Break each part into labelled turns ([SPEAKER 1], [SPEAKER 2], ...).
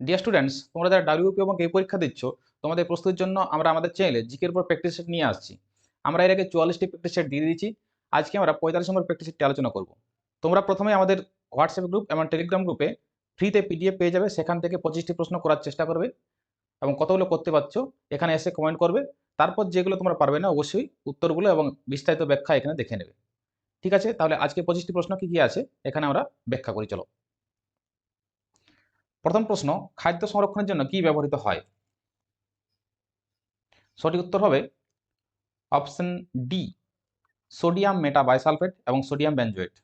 [SPEAKER 1] Dear students তোমরা যারা WP এবং এই পরীক্ষা দিচ্ছ, তোমাদের প্রস্তুতির জন্য আমরা আমাদের চ্যানেলে জিকের উপর প্র্যাকটিস সেট নিয়ে আসছি। আমরা এর আগে চুয়াল্লিশটি প্র্যাকটিস সেট দিয়ে দিয়েছি। আজকে আমরা পঁয়তাল্লিশ নম্বর প্র্যাকটিস সেটটি আলোচনা করব। তোমরা প্রথমে আমাদের হোয়াটসঅ্যাপ গ্রুপ এবং টেলিগ্রাম গ্রুপে ফ্রিতে পিডিএফ পেয়ে যাবে। সেখান থেকে পঁচিশটি প্রশ্ন করার চেষ্টা করবে এবং কতগুলো করতে পারছ, এখানে এসে কমেন্ট করবে। তারপর যেগুলো তোমরা পারবে না, অবশ্যই উত্তরগুলো এবং বিস্তারিত ব্যাখ্যা এখানে দেখে নেবে। ঠিক আছে? তাহলে আজকে পঁচিশটি প্রশ্ন কি কি আছে, এখানে আমরা ব্যাখ্যা করি। চলো। প্রথম প্রশ্ন, খাদ্য সংরক্ষণের জন্য কি ব্যবহৃত হয়? সঠিক উত্তর হবে option D, sodium meta bisulphate এবং sodium benzoate.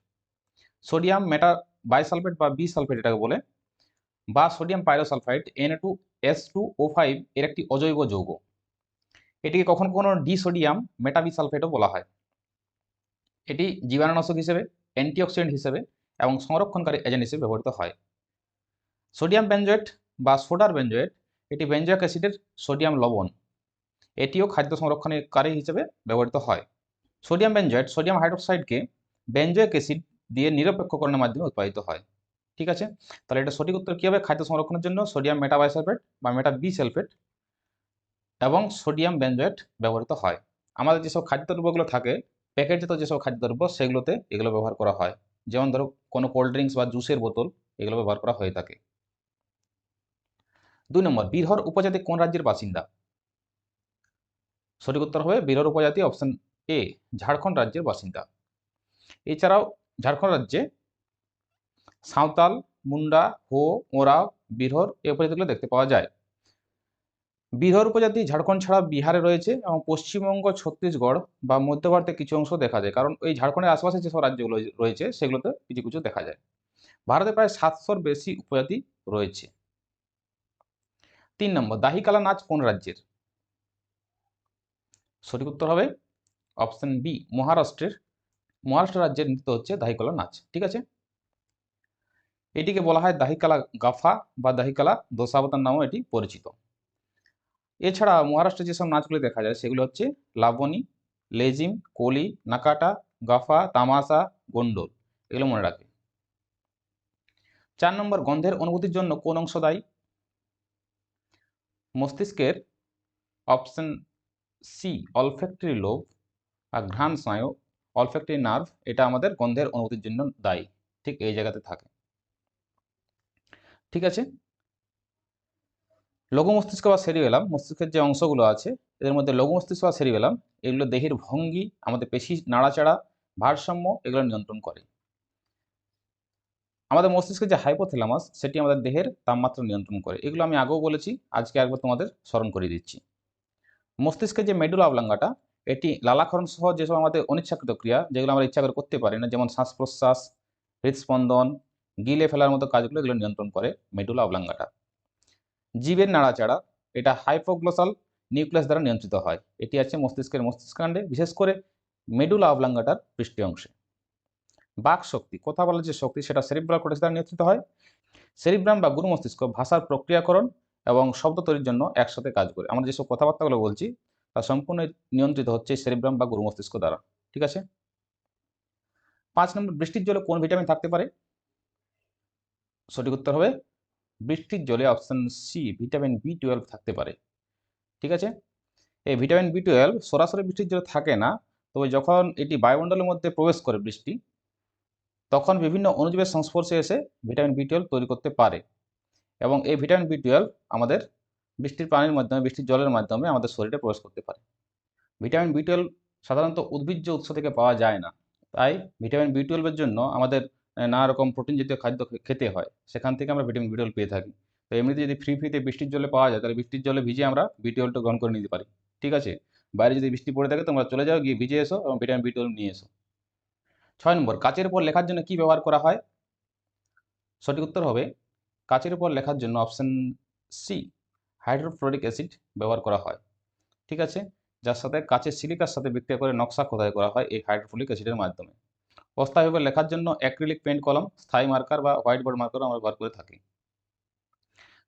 [SPEAKER 1] Sodium meta bisulphate বা বি সালফেট এটাকে বলে, বা sodium pyrosulphide N two S two O five এর একটি অজৈব যৌগ। এটিকে কখনো কখনো ডি সোডিয়াম মেটাবিসালফেটও বলা হয়। এটি জীবাণুনাশক হিসেবে, অ্যান্টিঅক্সিডেন্ট হিসেবে এবং সংরক্ষণকারী এজেন্ট হিসেবে ব্যবহৃত হয়। সোডিয়াম বেনজয়েট বা সোডার বেনজয়েট, এটি বেনজয়েক অ্যাসিডের সোডিয়াম লবণ। এটিও খাদ্য সংরক্ষণকারী হিসেবে ব্যবহৃত হয়। সোডিয়াম বেনজয়েট, সোডিয়াম হাইড্রোক্সাইডকে বেনজয়েক অ্যাসিড দিয়ে নিরপেক্ষকরণের মাধ্যমে উৎপাদিত হয়। ঠিক আছে? তাহলে এটা সঠিক উত্তর কী হবে? খাদ্য সংরক্ষণের জন্য সোডিয়াম মেটাবাইসালফেট বা মেটা বি সালফেট এবং সোডিয়াম বেনজয়েট ব্যবহৃত হয়। আমাদের যেসব খাদ্যদ্রব্যগুলো থাকে, প্যাকেটজাত যেসব খাদ্যদ্রব্য, সেগুলোতে এগুলো ব্যবহার করা হয়। যেমন ধরো কোনো কোল্ড ড্রিঙ্কস বা জুসের বোতল এগুলো ব্যবহার করা হয়ে থাকে। দুই নম্বর, বীরহর উপজাতি কোন রাজ্যের বাসিন্দা? সঠিক উত্তর হবে বীরহর উপজাতি অপশন এ ঝাড়খণ্ড রাজ্যের বাসিন্দা। এছাড়াও ঝাড়খণ্ড রাজ্যে সাঁওতাল, মুন্ডা, হো ওরাও বিরহর এই উপজাতিগুলো দেখতে পাওয়া যায়। বিরহর উপজাতি ঝাড়খণ্ড ছাড়া বিহারে রয়েছে এবং পশ্চিমবঙ্গ, ছত্তিশগড় বা মধ্য ভারতে কিছু অংশ দেখা যায়। কারণ এই ঝাড়খণ্ডের আশেপাশে যেসব রাজ্যগুলো রয়েছে সেগুলোতে কিছু কিছু দেখা যায়। ভারতে প্রায় সাতশোর বেশি উপজাতি রয়েছে। তিন নম্বর দাহিকালা নাচ কোন রাজ্যের? সঠিক উত্তর হবে অপশন বি, মহারাষ্ট্রের। মহারাষ্ট্র রাজ্যের নৃত্য হচ্ছে দাহিকালা নাচ ঠিক আছে? এটিকে বলা হয় দাহিকালা গাফা বা দাহিকালা দোসাবতার নামও এটি পরিচিত। এছাড়া মহারাষ্ট্রে যেসব নাচগুলি দেখা যায়, সেগুলো হচ্ছে লাবণী, লেজিম, কলি, নাকাটা, গাফা, তামাশা, গন্ডোল, এগুলো মনে রাখবে। চার নম্বর, গন্ধের অনুভূতির জন্য কোন অংশ দায়ী? মস্তিষ্কের অপশন সি অলফ্যাক্টরি লোভ আর ঘ্রাণ স্নায়ু অলফ্যাক্টরি নার্ভ এটা আমাদের গন্ধের অনুভূতির জন্য দায়ী। ঠিক এই জায়গাতে থাকে। ঠিক আছে? লঘু মস্তিষ্ক বা সেরিবেলাম মস্তিষ্কের যে অংশগুলো আছে, এদের মধ্যে লঘু মস্তিষ্ক বা সেরিবেলাম এগুলো দেহের ভঙ্গি, আমাদের পেশি, নাড়াচাড়া, ভারসাম্য, এগুলো নিয়ন্ত্রণ করে। আমাদের মস্তিষ্কের যে হাইপোথ্যালামাস সেটি আমাদের দেহের তাপমাত্রা নিয়ন্ত্রণ করে। এগুলো আমি আগেও বলেছি, আজকে একবার তোমাদের স্মরণ করিয়ে দিচ্ছি। মস্তিষ্কের যে মেডুলা অবলাঙ্গাটা, এটি লালাক্ষরণ সহ যেসব আমাদের অনিচ্ছাকৃত ক্রিয়া, যেগুলো আমরা ইচ্ছা করে করতে পারি না, যেমন শ্বাস প্রশ্বাস হৃদস্পন্দন, গিলে ফেলার মতো কাজগুলো এগুলো নিয়ন্ত্রণ করে মেডুলা অবলাঙ্গাটা। জীবের নাড়াচাড়া, এটা হাইপোগ্লোসাল নিউক্লিয়াস দ্বারা নিয়ন্ত্রিত হয়। এটি আছে মস্তিষ্কের মস্তিষ্কাণ্ডে, বিশেষ করে মেডুলা অবলাঙ্গাটার পৃষ্ঠে অংশে। বাক শক্তি। কথা বলার যে শক্তি সেটা সেরিব্রাল কোটেক্স দ্বারা নিয়ন্ত্রিত হয়। সেরিব্রাম বা গুরু মস্তিষ্ক ভাষার প্রক্রিয়াকরণ এবং শব্দ তৈরির জন্য একসাথে কাজ করে। আমরা যেসব কথাবার্তাগুলো বলছি, তা সম্পূর্ণ নিয়ন্ত্রিত হচ্ছে সেরিব্রাম বা গুরু মস্তিষ্ক দ্বারা। ঠিক আছে? পাঁচ নম্বর, বৃষ্টির জলে কোন ভিটামিন থাকতে পারে? সঠিক উত্তর হবে, বৃষ্টির জলে option C vitamin B twelve থাকতে পারে। ঠিক আছে? এই ভিটামিন বি টুয়েলভ সরাসরি বৃষ্টির জলে থাকে না, তবে যখন এটি বায়ুমণ্ডলের মধ্যে প্রবেশ করে বৃষ্টি তখন বিভিন্ন অনুজীবের সংস্পর্শে এসে ভিটামিন বি টুয়েলভ তৈরি করতে পারে এবং এই ভিটামিন বি টুয়েলভ আমাদের বৃষ্টির পানির মাধ্যমে, বৃষ্টির জলের মাধ্যমে আমাদের শরীরে প্রবেশ করতে পারে। ভিটামিন বি টুয়েলভ সাধারণত উদ্ভিজ্জ উৎস থেকে পাওয়া যায় না। তাই ভিটামিন বি টুয়েলভের জন্য আমাদের নানা রকম প্রোটিন জাতীয় খাদ্য খেতে হয়। সেখান থেকে আমরা ভিটামিন বি টুয়েলভ পেয়ে থাকি। তো এমনিতে যদি ফ্রি ফ্রিতে বৃষ্টির জলে পাওয়া যায়, তাহলে বৃষ্টির জলে ভিজে আমরা বি টুয়েলভটা গ্রহণ করে নিতে পারি। ঠিক আছে? বাইরে যদি বৃষ্টি পড়ে থাকে, তোমরা চলে যাও, গিয়ে ভিজে এসো এবং ভিটামিন বি টুয়েলভ নিয়ে এসো। ছয় নম্বর, কাচের উপর লেখার জন্য কি ব্যবহার করা হয়? সঠিক উত্তর হবে, কাচের উপর লেখার জন্য অপশন সি হাইড্রোফ্লোরিক অ্যাসিড ব্যবহার করা হয়। ঠিক আছে? যার সাথে কাচের সিলিকার সাথে বিক্রিয়া করে নকশা খোদাই করা হয় এই হাইড্রোফ্লোরিক অ্যাসিডের মাধ্যমে। অস্থায়ীভাবে লেখার জন্য অ্যাক্রিলিক পেন্ট কলম, স্থায়ী মার্কার বা হোয়াইট বোর্ড মার্কার আমরা ব্যবহার করে থাকি।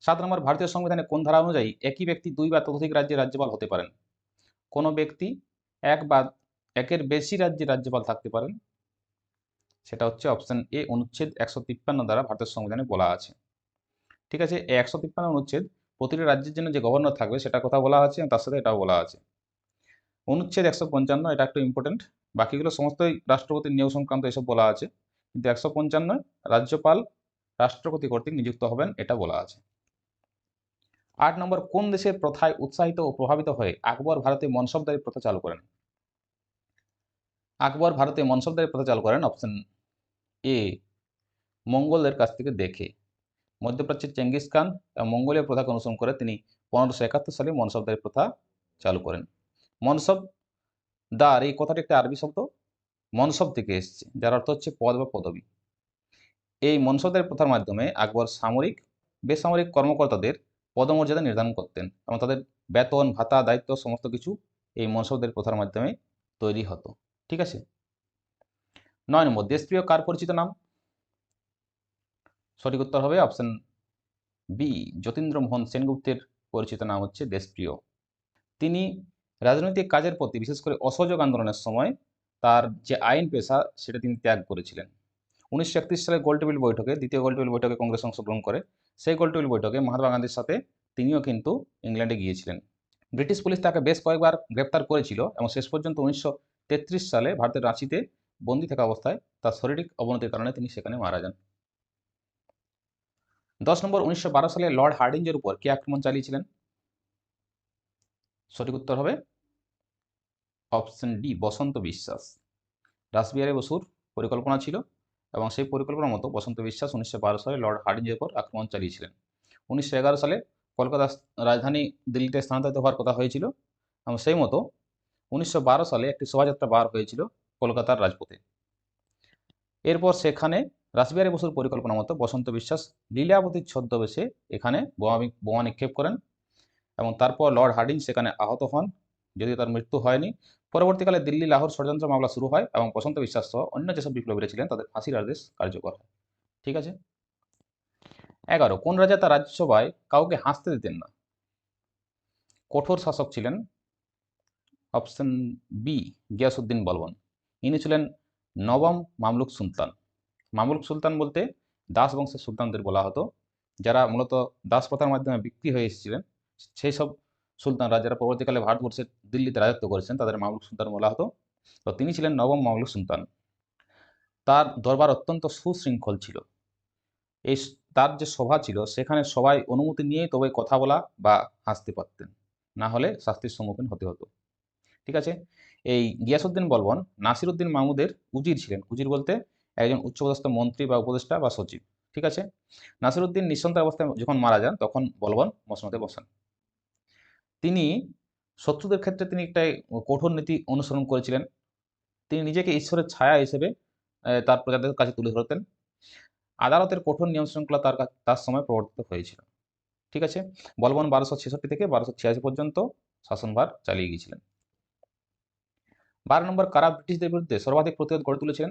[SPEAKER 1] সাত নম্বর, ভারতীয় সংবিধানে কোন ধারা অনুযায়ী একই ব্যক্তি দুই বা ততোধিক রাজ্যের রাজ্যপাল হতে পারেন? কোনো ব্যক্তি এক বা একের বেশি রাজ্যে রাজ্যপাল থাকতে পারেন। সেটা হচ্ছে অপশন এ অনুচ্ছেদ একশো তিপ্পান্ন দ্বারা ভারতের সংবিধানে বলা আছে। ঠিক আছে, এই একশো তিপ্পান্ন অনুচ্ছেদ প্রতিটি রাজ্যের জন্য যে গভর্নর থাকবে সেটা কথা বলা আছে তার সাথে এটাও বলা আছে। অনুচ্ছেদ একশো পঞ্চান্ন এটা একটু ইম্পর্টেন্ট বাকিগুলো সমস্তই রাষ্ট্রপতির নিয়োগ সংক্রান্ত এসব বলা আছে। কিন্তু একশো পঞ্চান্ন রাজ্যপাল, রাষ্ট্রপতি কর্তৃক নিযুক্ত হবেন এটা বলা আছে। আট নম্বর, কোন দেশের প্রথায় উৎসাহিত ও প্রভাবিত হয়ে আকবর ভারতে মনসবদারি প্রথা চালু করেন? আকবর ভারতে মনসবদারি প্রথা চালু করেন অপশন এ মঙ্গলদের কাছ থেকে দেখে। মধ্যপ্রাচ্যের চেঙ্গিস খান এবং মঙ্গোলীয় প্রথাকে অনুসরণ করে তিনি পনেরোশো একাত্তর সালে মনসবদারি প্রথা চালু করেন। মনসব দার এই কথাটি একটি আরবি শব্দ, মনসব থেকে এসেছে, যার অর্থ হচ্ছে পদ বা পদবী। এই মনসবদারি প্রথার মাধ্যমে আকবর সামরিক, বেসামরিক কর্মকর্তাদের পদমর্যাদা নির্ধারণ করতেন এবং তাদের বেতন, ভাতা, দায়িত্ব, সমস্ত কিছু এই মনসবদারি প্রথার মাধ্যমে তৈরি হতো। ঠিক আছে? নয় নম্বর, দেশপ্রিয় কার পরিচিত নাম? সঠিক উত্তর হবে অপশন বি যতীন্দ্র মোহন সেনগুপ্তের পরিচিত নাম হচ্ছে দেশপ্রিয়। তিনি রাজনৈতিক কাজের প্রতি, বিশেষ করে অসহযোগ আন্দোলনের সময়, তার যে আইন পেশা, সেটা তিনি ত্যাগ করেছিলেন। উনিশশো একত্রিশ সালে গোলটেবিল বৈঠকে, দ্বিতীয় গোলটেবিল বৈঠকে কংগ্রেস অংশগ্রহণ করে, সেই গোলটেবিল বৈঠকে মহাত্মা গান্ধীর সাথে তিনিও কিন্তু ইংল্যান্ডে গিয়েছিলেন। ব্রিটিশ পুলিশ তাকে বেশ কয়েকবার গ্রেপ্তার করেছিল এবং শেষ পর্যন্ত উনিশশো তেত্রিশ সালে ভারতের রাঁচিতে বন্দী থাকা অবস্থায় তার শারীরিক অবনতির কারণে তিনি সেখানে মারা যান। দশ নম্বর, উনিশশো বারো সালে লর্ড হার্ডিঞ্জের উপর কে আক্রমণ চালিয়েছিলেন? সঠিক উত্তর হবে অপশন ডি, বসন্ত বিশ্বাস। রাসবিহারী বসুর পরিকল্পনা ছিল এবং সেই পরিকল্পনার মতো বসন্ত বিশ্বাস উনিশশো বারো সালে লর্ড হার্ডিঞ্জের উপর আক্রমণ চালিয়েছিলেন। উনিশশো এগারো সালে কলকাতা রাজধানী দিল্লিতে স্থানান্তরিত হওয়ার কথা হয়েছিল এবং সেই মতো উনিশশো বারো সালে একটি শোভাযাত্রা বার হয়েছিল। কলকাতার রাজপথে। এরপর সেখানে রাসবিহারী বসুর পরিকল্পনা মতো বসন্ত বিশ্বাস লীলাবতীর ছদ্মবেশে এখানে বোমা বোমা নিক্ষেপ করেন এবং তারপর লর্ড হার্ডিং সেখানে আহত হন যদিও তার মৃত্যু হয়নি। পরবর্তীকালে দিল্লি লাহোর ষড়যন্ত্র মামলা শুরু হয় এবং বসন্ত বিশ্বাস সহ অন্য যেসব বিপ্লবীরা ছিলেন তাদের ফাঁসির আদেশ কার্যকর হয়। ঠিক আছে? এগারো, কোন রাজা তার রাজ্যসভায় কাউকে হাসতে দিতেন না? কঠোর শাসক ছিলেন অপশন বি গিয়াসুদ্দিন বলবন। ইনি ছিলেন নবম মামলুক সুলতান। মামলুক সুলতান বলতে দাস বংশের সুলতানদের বলা হতো, যারা মূলত দাস প্রথার মাধ্যমে বিক্রি হয়ে এসেছিলেন। সেই সব সুলতানরা যারা পরবর্তীকালে ভারতবর্ষের দিল্লিতে রাজত্ব করেছেন, তাদের মামলুক সুলতান বলা হতো। তো তিনি ছিলেন নবম মামলুক সুলতান। তার দরবার অত্যন্ত সুশৃঙ্খল ছিল। এই তার যে সভা ছিল, সেখানে সবাই অনুমতি নিয়ে তবে কথা বলা বা হাসতে পারতেন। না হলে শাস্তির সম্মুখীন হতে হতো। ঠিক আছে? এই গিয়াসুদ্দিন বলবন নাসিরুদ্দিন মাহমুদের উজির ছিলেন। উজির বলতে একজন উচ্চপদস্থ মন্ত্রী বা উপদেষ্টা বা সচিব, ঠিক আছে? নাসিরুদ্দিন নিঃসন্তান অবস্থায় যখন মারা যান, তখন বলবন মসনদে বসেন। তিনি শত্রুদের ক্ষেত্রে তিনি একটা কঠোর নীতি অনুসরণ করেছিলেন। তিনি নিজেকে ঈশ্বরের ছায়া হিসেবে তার প্রজাদের কাছে তুলে ধরতেন। আদালতের কঠোর নিয়ম শৃঙ্খলা তার তার সময় প্রবর্তিত হয়েছিল। ঠিক আছে? বলবন বারোশো ছেষট্টি থেকে বারোশো ছিয়াশি পর্যন্ত শাসনভার চালিয়ে গিয়েছিলেন। বারো নম্বর, কারা ব্রিটিশদের বিরুদ্ধে সর্বাধিক প্রতিরোধ গড়ে তুলেছিলেন?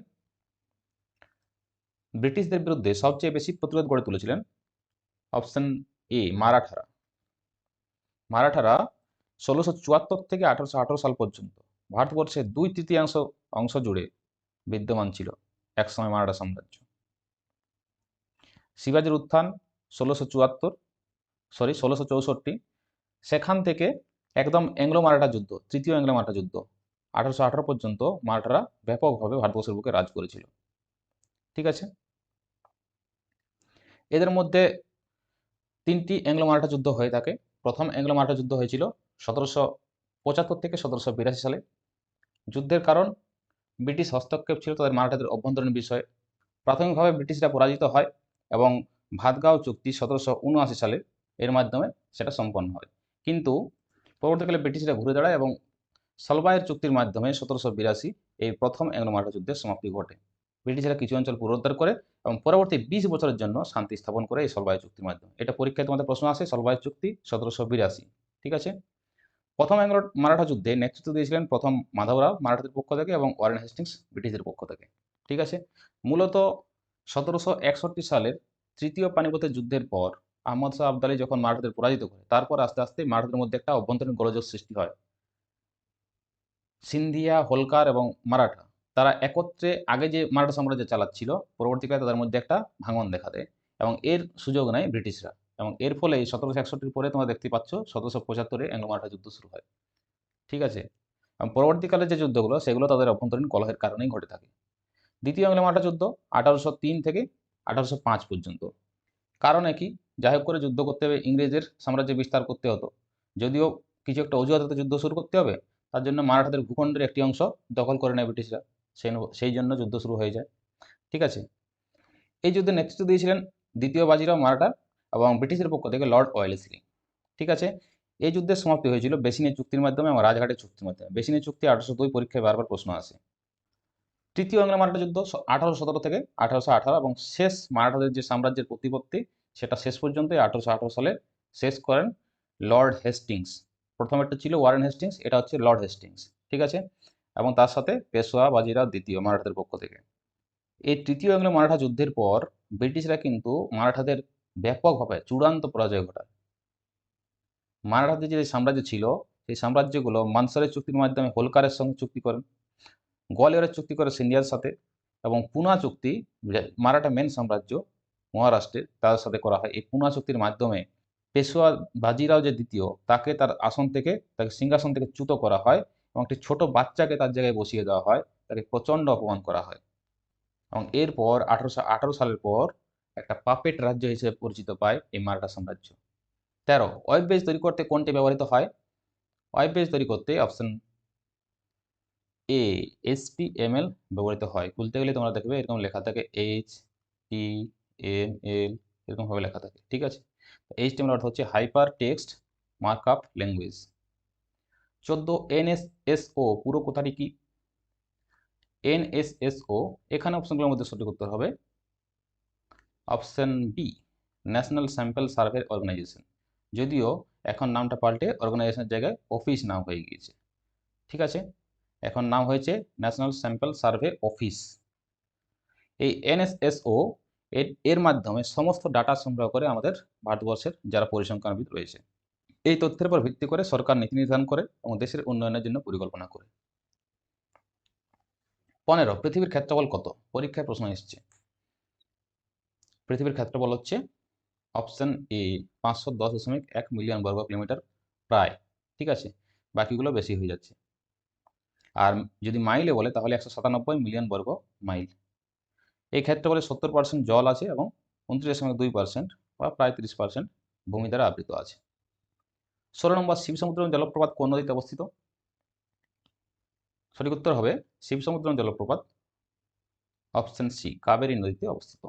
[SPEAKER 1] ব্রিটিশদের বিরুদ্ধে সবচেয়ে বেশি প্রতিরোধ গড়ে তুলেছিলেন অপশন এ, মারাঠারা। মারাঠারা ষোলোশো চুয়াত্তর থেকে আঠারোশো আঠারো সাল পর্যন্ত ভারতবর্ষের দুই তৃতীয়াংশ অংশ জুড়ে বিদ্যমান ছিল একসময় মারাঠা সাম্রাজ্য। শিবাজির উত্থান ষোলোশো চুয়াত্তর সরি ষোলোশো চৌষট্টি, সেখান থেকে একদম অ্যাংলো মারাঠা যুদ্ধ, তৃতীয় অ্যাংলো মারাঠা যুদ্ধ আঠারোশো আঠারো পর্যন্ত মারাঠারা ব্যাপকভাবে ভারতবর্ষের বুকে রাজ করেছিল। ঠিক আছে? এদের মধ্যে তিনটি অ্যাংলো মারাঠা যুদ্ধ হয়ে থাকে প্রথম অ্যাংলো মারাঠা যুদ্ধ হয়েছিল সতেরোশো পঁচাত্তর থেকে সতেরোশো বিরাশি সালে। যুদ্ধের কারণ, ব্রিটিশ হস্তক্ষেপ ছিল তাদের মারাঠাদের অভ্যন্তরীণ বিষয়ে। প্রাথমিকভাবে ব্রিটিশরা পরাজিত হয় এবং ভাতগাঁও চুক্তি সতেরোশো উনআশি সালে এর মাধ্যমে সেটা সম্পন্ন হয়। কিন্তু পরবর্তীকালে ব্রিটিশরা ঘুরে দাঁড়ায় এবং সলবায়ের চুক্তির মাধ্যমে সতেরোশো বিরাশি এই প্রথম অ্যাংলো মারাঠা যুদ্ধের সমাপ্তি ঘটে। ব্রিটিশরা কিছু অঞ্চল পুনরুদ্ধার করে এবং পরবর্তী বিশ বছরের জন্য শান্তি স্থাপন করে এই সলবায় চুক্তির মাধ্যমে। এটা পরীক্ষায় তোমাদের প্রশ্ন আসে সলবায় চুক্তি সতেরোশো বিরাশি, ঠিক আছে? প্রথম অ্যাংলো মারাঠা যুদ্ধে নেতৃত্ব দিয়েছিলেন প্রথম মাধবরাও মারাঠাদের পক্ষ থেকে এবং ওয়ারেন হেস্টিংস ব্রিটিশদের পক্ষ থেকে, ঠিক আছে? মূলত সতেরোশো একষট্টি সালের তৃতীয় পানিপথের যুদ্ধের পর আহমদ শাহ আবদালি যখন মারাঠাদের পরাজিত করে, তারপর আস্তে আস্তে মারাঠাদের মধ্যে একটা অভ্যন্তরীণ গোলযোগ সৃষ্টি হয়। সিন্ধিয়া, হোলকার এবং মারাঠা। তারা একত্রে আগে যে মারাঠা সাম্রাজ্য চালাচ্ছিল, পরবর্তীকালে তাদের মধ্যে একটা ভাঙন দেখা দেয় এবং এর সুযোগ নেয় ব্রিটিশরা এবং এর ফলে সতেরোশো একষট্টির পরে তোমরা দেখতে পাচ্ছ সতেরোশো পঁচাত্তরে অ্যাংলো মারাঠা যুদ্ধ শুরু হয়। ঠিক আছে? এবং পরবর্তীকালে যে যুদ্ধগুলো, সেগুলো তাদের অভ্যন্তরীণ কলহের কারণেই ঘটে থাকে। দ্বিতীয় অ্যাংলো মারাঠা যুদ্ধ আঠারোশো তিন থেকে আঠারোশো পাঁচ পর্যন্ত। কারণ একই যাই হোক করে যুদ্ধ করতে হবে, ইংরেজের সাম্রাজ্য বিস্তার করতে হতো। যদিও কিছু একটা অজুহাতে যুদ্ধ শুরু করতে হবে তার জন্য মারাঠাদের ভূখণ্ডের একটি অংশ দখল করে নেয় ব্রিটিশরা। সেই সেই জন্য যুদ্ধ শুরু হয়ে যায়। ঠিক আছে? এই যুদ্ধে নেতৃত্ব দিয়েছিলেন দ্বিতীয় বাজিরাও মারাঠা এবং ব্রিটিশের পক্ষ থেকে লর্ড ওয়েলেসলি। ঠিক আছে? এই যুদ্ধের সমাপ্তি হয়েছিল বেসিনের চুক্তির মাধ্যমে এবং রাজঘাটের চুক্তির মাধ্যমে। বেসিনের চুক্তি আঠারোশো দুই পরীক্ষায় বারবার প্রশ্ন আসে। তৃতীয় অঙ্গলা মারাঠা যুদ্ধ আঠারোশো সতেরো থেকে আঠারোশো আঠারো এবং শেষ মারাঠাদের যে সাম্রাজ্যের প্রতিপত্তি, সেটা শেষ পর্যন্ত আঠারোশো আঠারো সালে শেষ করেন লর্ড হেস্টিংস। প্রথমেরটা ছিল ওয়ারেন হেস্টিংস এটা হচ্ছে লর্ড হেস্টিংস ঠিক আছে? এবং তার সাথে পেশোয়া বাজিরা দ্বিতীয় মারাঠাদের পক্ষ থেকে। এই তৃতীয় অঙ্গলে মারাঠা যুদ্ধের পর ব্রিটিশরা কিন্তু মারাঠাদের ব্যাপকভাবে চূড়ান্ত পরাজয় ঘটায়। মারাঠাদের যে সাম্রাজ্য ছিল, সেই সাম্রাজ্যগুলো মানসারের চুক্তির মাধ্যমে হোলকারের সঙ্গে চুক্তি করেন, গোয়ালিয়রের চুক্তি করে সিন্ধিয়ার সাথে এবং পুনা চুক্তি মারাঠা মেন সাম্রাজ্য মহারাষ্ট্রের, তার সাথে করা হয়। এই পুনা চুক্তির মাধ্যমে পেশোয়া বাজিরাও যে দ্বিতীয়, তাকে তার আসন থেকে, তাকে সিংহাসন থেকে চ্যুত করা হয় এবং একটি ছোট বাচ্চাকে তার জায়গায় বসিয়ে দেওয়া হয়, তাকে প্রচণ্ড অপমান করা হয়। এবং এরপর আঠারোশো আঠারো সালের পর একটা পাপেট রাজ্য হিসেবে পরিচিত পায় এই মারাঠা সাম্রাজ্য। তেরো ওয়েব পেজ তৈরি করতে কোনটি ব্যবহৃত হয়? ওয়েব পেজ তৈরি করতে অপশন এ এসপিএমএল ব্যবহৃত হয়। খুলতে গেলে তোমরা দেখবে এরকম লেখা থাকে এইচ টি এম এল এরকমভাবে লেখা থাকে। ঠিক আছে? এইচ টি অর্থ হচ্ছে হাইপার টেক্সট মার্কআপ ল্যাঙ্গুয়েজ চোদ্দ এনএসএসও পুরো কথাটি কি? এনএসএসও এখানে অপশনগুলোর মধ্যে সঠিক উত্তর হবে option B national sample survey organisation যদিও এখন নামটা পাল্টে অর্গানাইজেশনের জায়গায় অফিস নাম হয়ে গিয়েছে। ঠিক আছে? এখন নাম হয়েছে ন্যাশনাল স্যাম্পল সার্ভে অফিস এই এনএসএসও এর এর মাধ্যমে সমস্ত ডাটা সংগ্রহ করে আমাদের ভারতবর্ষের যারা পরিসংখ্যানবিদ রয়েছে, এই তথ্যের উপর ভিত্তি করে সরকার নীতি নির্ধারণ করে এবং দেশের উন্নয়নের জন্য পরিকল্পনা করে। পনেরো, পৃথিবীর ক্ষেত্রফল কত? পরীক্ষায় প্রশ্ন এসছে। পৃথিবীর ক্ষেত্রফল হচ্ছে অপশন এ পাঁচশো দশ দশমিক এক মিলিয়ন বর্গ কিলোমিটার প্রায়, ঠিক আছে? বাকিগুলো বেশি হয়ে যাচ্ছে। আর যদি মাইলে বলে তাহলে একশো সাতানব্বই মিলিয়ন বর্গ মাইল এই ক্ষেত্রফলে সত্তর পার্সেন্ট জল আছে এবং উনত্রিশ দশমিক দুই পার্সেন্ট বা প্রায় তিরিশ পার্সেন্ট ভূমি দ্বারা আবৃত আছে। ষোলো নম্বর, শিব সমুদ্র জলপ্রপাত কোন নদীতে অবস্থিত? সঠিক উত্তর হবে শিব সমুদ্র জলপ্রপাত অপশন সি, কাবেরী নদীতে অবস্থিত।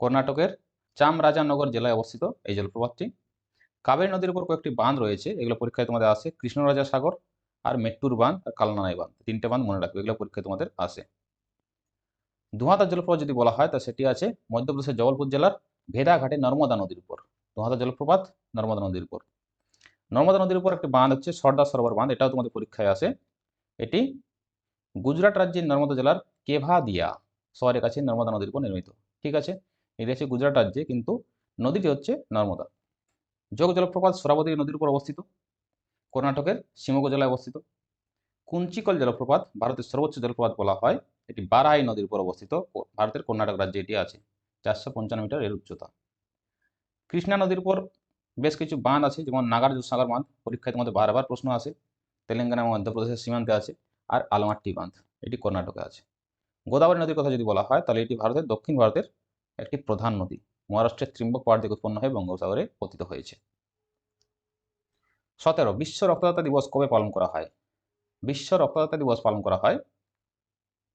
[SPEAKER 1] কর্ণাটকের চামরাজানগর জেলায় অবস্থিত এই জলপ্রপাতটি। কাবেরী নদীর উপর কয়েকটি বাঁধ রয়েছে, এগুলো পরীক্ষায় তোমাদের আসে। কৃষ্ণরাজা সাগর আর মেট্টুর বাঁধ আর কালনানাই বাঁধ, তিনটে বাঁধ মনে রাখবে, এগুলো পরীক্ষায় তোমাদের আসে। দুহাতা জলপ্রপাত যদি বলা হয়, তা সেটি আছে মধ্যপ্রদেশের জবলপুর জেলার ভেদাঘাটে নর্মদা নদীর উপর। দুহাতা জলপ্রপাত, নর্মদা নদীর উপর। নর্মদা নদীর উপর একটি বাঁধ হচ্ছে সর্দার সরোবর বাঁধ, এটাও তোমাদের পরীক্ষায় আসে এটি গুজরাট রাজ্যের নর্মদা জেলার কেভাদিয়া শহরের কাছে নর্মদা নদীর উপর নির্মিত। ঠিক আছে? এটি হচ্ছে গুজরাট রাজ্যে, কিন্তু নদীটি হচ্ছে নর্মদা। যোগ জলপ্রপাত সরাবতী নদীর উপর অবস্থিত। কর্ণাটকের শিমোগ জেলায় অবস্থিত। কুঞ্চিকল জলপ্রপাত, ভারতের সর্বোচ্চ জলপ্রপাত বলা হয়। এটি বারাই নদীর উপর অবস্থিত। ভারতের কর্ণাটক রাজ্যে এটি আছে। চারশো পঞ্চান্ন মিটার এর উচ্চতা। কৃষ্ণা নদীর উপর বেশ কিছু বাঁধ আছে, যেমন নাগার্জুন সাগর বাঁধ। পরীক্ষায় তোমাদের বারবার প্রশ্ন আসে। তেলেঙ্গানা এবং মধ্যপ্রদেশের সীমান্তে আছে। আর আলমাট্টি বাঁধ, এটি কর্ণাটকে আছে। গোদাবরী নদীর কথা যদি বলা হয়, তাহলে এটি ভারতের, দক্ষিণ ভারতের একটি প্রধান নদী। মহারাষ্ট্রের ত্রিম্বক পাহাড় থেকে উৎপন্ন হয়ে বঙ্গোপসাগরে পতিত হয়েছে। সতেরো, বিশ্ব রক্তদাতা দিবস কবে পালন করা হয়? বিশ্ব রক্তদাতা দিবস পালন করা হয়।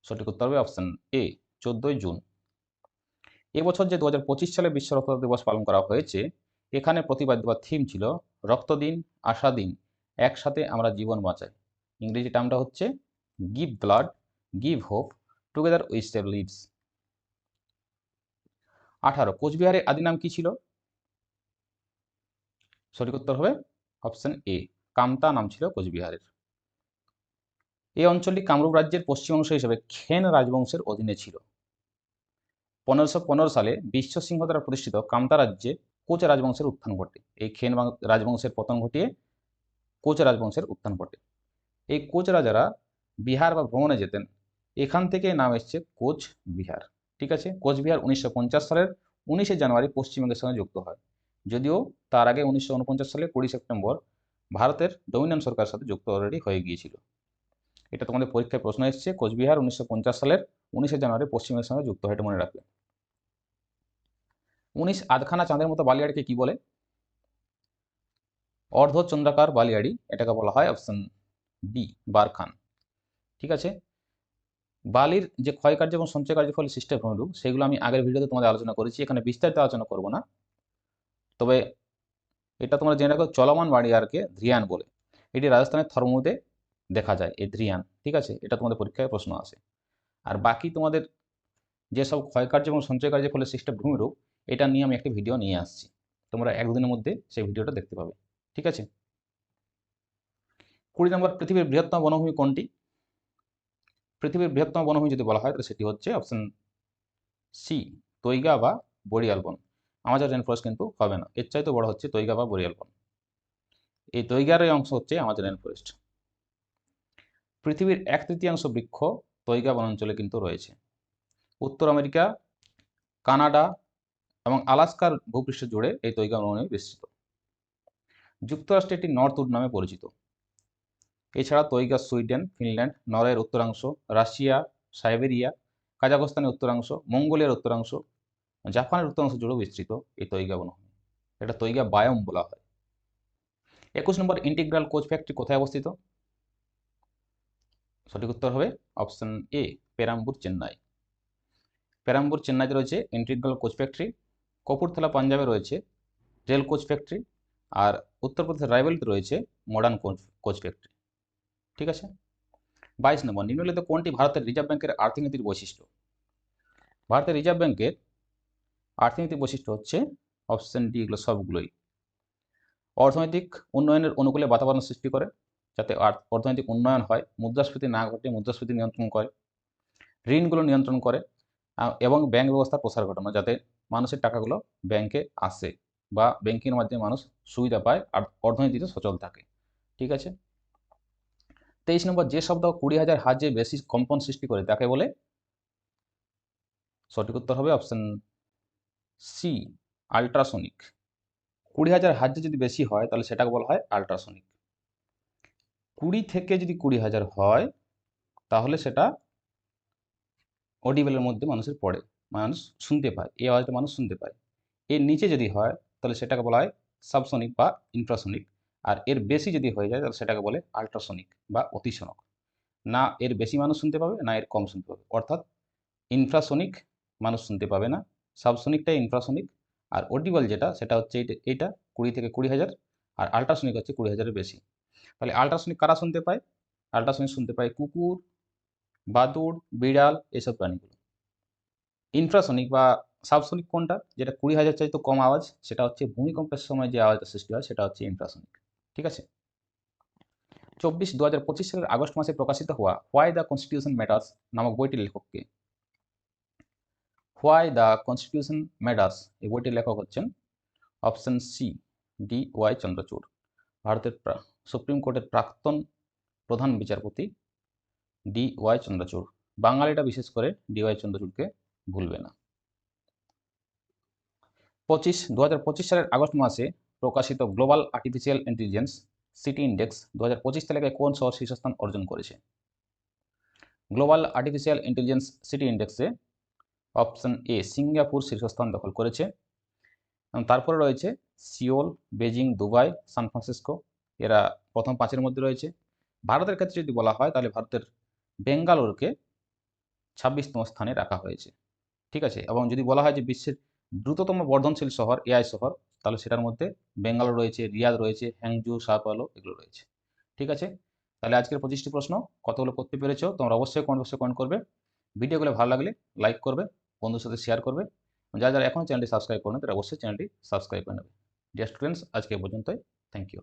[SPEAKER 1] সঠিক উত্তর হবে অপশন এ চোদ্দই জুন। এবছর যে দু হাজার পঁচিশ সালে বিশ্ব রক্তদাতা দিবস পালন করা হয়েছে, এখানে প্রতিবাদ বা থিম ছিল রক্ত দিন, আশা দিন, একসাথে আমরা জীবন বাঁচাই। ইংরেজি টার্মটা হচ্ছে give blood give hope together we save lives আঠারো, কোচবিহারের আদি নাম কি ছিল? সঠিক উত্তর হবে অপশন এ কামতা নাম ছিল কোচবিহারের। এই অঞ্চলটি কামরূপ রাজ্যের পশ্চিম অংশ হিসেবে খেন রাজবংশের অধীনে ছিল। পনেরোশো পনেরো সালে বিশ্বসিংহ দ্বারা প্রতিষ্ঠিত কামতা রাজ্যে কোচ রাজবংশের উত্থান ঘটে। এই খেন রাজবংশের পতন ঘটিয়ে কোচ রাজবংশের উত্থান ঘটে। এই কোচ রাজারা বিহার বা ভ্রমণে যেতেন। এখান থেকে নাম এসছে কোচ বিহার। ঠিক আছে? কোচবিহার উনিশশো পঞ্চাশ সালের উনিশে জানুয়ারি পশ্চিমবঙ্গের সঙ্গে যুক্ত হয়। যদিও তার আগে উনিশশো উনপঞ্চাশ সালে কুড়ি সেপ্টেম্বর ভারতের ডোমিনিয়ন সরকারের সাথে যুক্ত অলরেডি হয়ে গিয়েছিল। এটা তোমাদের পরীক্ষায় প্রশ্ন এসেছে। কোচবিহার উনিশশো পঞ্চাশ সালের উনিশে জানুয়ারি পশ্চিমের সঙ্গে যুক্ত হয় মনে রাখবে। উনিশ আধখানা চাঁদের মতো বালিয়াড়িকে কি বলে? অর্ধচন্দ্রাকার বালিয়াড়ি, এটাকে বলা হয় অপশন বি বারখান। ঠিক আছে? বালির যে ক্ষয়কার্য এবং সঞ্চয় কার্যের ফলে সৃষ্ট ভূমিরূপ, সেগুলো আমি আগের ভিডিওতে তোমাদের আলোচনা করেছি, এখানে বিস্তারিত আলোচনা করব না। তবে এটা তোমরা জেনে রাখো, চলমান বাড়িয়ারকে ধ্রিয়ান বলে। এটি রাজস্থানের থর্মুতে দেখা যায় এই ধ্রিয়ান ঠিক আছে? এটা তোমাদের পরীক্ষায় প্রশ্ন আসে। আর বাকি তোমাদের যেসব ক্ষয়কার্য এবং সঞ্চয় কার্যের ফলে সৃষ্ট ভূমিরূপ, এটা নিয়ে আমি একটি ভিডিও নিয়ে আসছি। তোমরা এক দুদিনের মধ্যে সেই ভিডিওটা দেখতে পাবে, ঠিক আছে? কুড়ি নম্বর, পৃথিবীর বৃহত্তম বনভূমি কোনটি? পৃথিবীর বৃহত্তম বনভূমি যদি বলা হয়, তাহলে সেটি হচ্ছে অপশন সি তৈগা বা বরিয়াল বন। আমাদের রেন ফরেস্ট কিন্তু হবে না, এর চাইতে বড় হচ্ছে তৈগা বা বরিয়াল বন। এই তৈগার অংশ হচ্ছে আমাদের রেন ফরেস্ট পৃথিবীর এক তৃতীয়াংশ বৃক্ষ তৈগা বনাঞ্চলে কিন্তু রয়েছে। উত্তর আমেরিকা, কানাডা এবং আলাস্কার ভূপৃষ্ঠ জুড়ে এই তৈগা বনভূমি বিস্তৃত যুক্তরাষ্ট্রে এটি নর্থ উড নামে পরিচিত। এছাড়া তৈগা সুইডেন, ফিনল্যান্ড, নরওয়ের উত্তরাংশ, রাশিয়া, সাইবেরিয়া কাজাকস্তানের উত্তরাংশ, মঙ্গোলিয়ার উত্তরাংশ, জাপানের উত্তরাংশ জুড়েও বিস্তৃত এই তৈগা বনভূমি এটা তৈগা বায়ম বলা হয়। একুশ নম্বর ইন্টিগ্রাল কোচ ফ্যাক্টরি কোথায় অবস্থিত? সঠিক উত্তর হবে অপশন এ, পেরাম্বুর চেন্নাই। পেরাম্বুর চেন্নাইতে রয়েছে ইন্টিগ্রাল কোচ ফ্যাক্টরি, কপুরথলা পাঞ্জাবে রয়েছে রেল কোচ ফ্যাক্টরি, আর উত্তরপ্রদেশের রায়বেলিতে রয়েছে মডার্ন কোচ কোচ ফ্যাক্টরি। ঠিক আছে? বাইশ নম্বর, নিম্নলিখিত কোনটি ভারতের রিজার্ভ ব্যাংকের আর্থিক নীতির বৈশিষ্ট্য? ভারতের রিজার্ভ ব্যাংকের আর্থিনীতির বৈশিষ্ট্য হচ্ছে অপশন ডি এগুলো সবগুলোই। অর্থনৈতিক উন্নয়নের অনুকূলে বাতাবরণ সৃষ্টি করে যাতে অর্থনৈতিক উন্নয়ন হয়, মুদ্রাস্ফীতি না ঘটে, মুদ্রাস্ফীতি নিয়ন্ত্রণ করে, ঋণগুলো নিয়ন্ত্রণ করে এবং ব্যাংক ব্যবস্থার প্রসার ঘটানো যাতে মানুষের টাকাগুলো ব্যাংকে আসে বা ব্যাংকের মাধ্যমে মানুষ সুবিধা পায় আর অর্থনীতিতে সচল থাকে। ঠিক আছে? তেইশ নম্বর, যে শব্দ কুড়ি হাজার হাজে বেশি কম্পন সৃষ্টি করে তাকে বলে সঠিক উত্তর হবে অপশন সি আল্ট্রাসোনিক কুড়ি হাজার হাজে যদি বেশি হয় তাহলে সেটাকে বলা হয় আল্ট্রাসোনিক কুড়ি থেকে যদি কুড়ি হাজার হয়, তাহলে সেটা অডিবেলের মধ্যে মানুষের পড়ে, মানুষ শুনতে পায়, এই আওয়াজটা মানুষ শুনতে পায়। এর নিচে যদি হয়, তাহলে সেটাকে বলা হয় সাবসনিক বা ইনফ্রাসনিক আর এর বেশি যদি হয়ে যায়, তাহলে সেটাকে বলে আল্ট্রাসনিক বা অতিসনক। না এর বেশি মানুষ শুনতে পাবে, না এর কম শুনতে পাবে। অর্থাৎ ইনফ্রাসনিক মানুষ শুনতে পাবে না সাবসনিকটাই ইনফ্রাসনিক আর অডিবল যেটা, সেটা হচ্ছে এইটা কুড়ি থেকে কুড়ি হাজার, আর আল্ট্রাসনিক হচ্ছে কুড়ি হাজারের বেশি। তাহলে আল্ট্রাসনিক কারা শুনতে পায়? আল্ট্রাসনিক শুনতে পায় কুকুর, বাদুড়, বিড়াল এসব প্রাণীগুলো। ইনফ্রাসনিক বা সাবসনিক কোনটা? যেটা কুড়ি হাজার চাইতে কম আওয়াজ, সেটা হচ্ছে ভূমিকম্পের সময় যে আওয়াজটা সৃষ্টি হয়, সেটা হচ্ছে ইনফ্রাসনিক ঠিক আছে? চব্বিশ দু হাজার পঁচিশ সালের আগস্ট মাসে প্রকাশিত হওয়া হোয়াই দ্য কনস্টিটিউশন ম্যাটার্স নামক বইটির লেখককে। হোয়াই দ্য কনস্টিটিউশন ম্যাটার্স, এই বইটির লেখক হচ্ছেন option C D Y Chandrachud, ভারতের সুপ্রিম কোর্টের প্রাক্তন প্রধান বিচারপতি ডি ওয়াই চন্দ্রচূড়। বাঙালিটা বিশেষ করে ডি ওয়াই চন্দ্রচূড়কে ভুলবে না। পঁচিশ দু সালের আগস্ট মাসে প্রকাশিত global artificial intelligence city index দু হাজার পঁচিশ তালিকায় কোন শহর শীর্ষস্থান অর্জন করেছে? গ্লোবাল আর্টিফিশিয়াল ইন্টেলিজেন্স সিটি ইন্ডেক্সে অপশন এ, সিঙ্গাপুর শীর্ষস্থান দখল করেছে। তারপরে রয়েছে Seoul Beijing Dubai, San Francisco এরা প্রথম পাঁচের মধ্যে রয়েছে। ভারতের ক্ষেত্রে যদি বলা হয়, তাহলে ভারতের বেঙ্গালোরকে ছাব্বিশতম স্থানে রাখা হয়েছে। ঠিক আছে? এবং যদি বলা হয় যে বিশ্বের দ্রুততম বর্ধনশীল শহর এআই শহর, তাহলে সেটার মধ্যে বেঙ্গালোর রয়েছে, রিয়াদ রয়েছে হ্যাংজু সাপালো এগুলো রয়েছে। ঠিক আছে? তাহলে আজকের পঁচিশটি প্রশ্ন, কতগুলো করতে পেরেছ? তোমরা অবশ্যই কমেন্ট বক্সে কমেন্ট করবে। ভিডিওগুলো ভালো লাগলে লাইক করবে বন্ধুর সাথে শেয়ার করবে। যারা যারা এখন চ্যানেলটি সাবস্ক্রাইব করেন, তারা অবশ্যই চ্যানেলটি সাবস্ক্রাইব করে নেবে। ডিয়ার স্টুডেন্টস আজকে পর্যন্তই। Thank you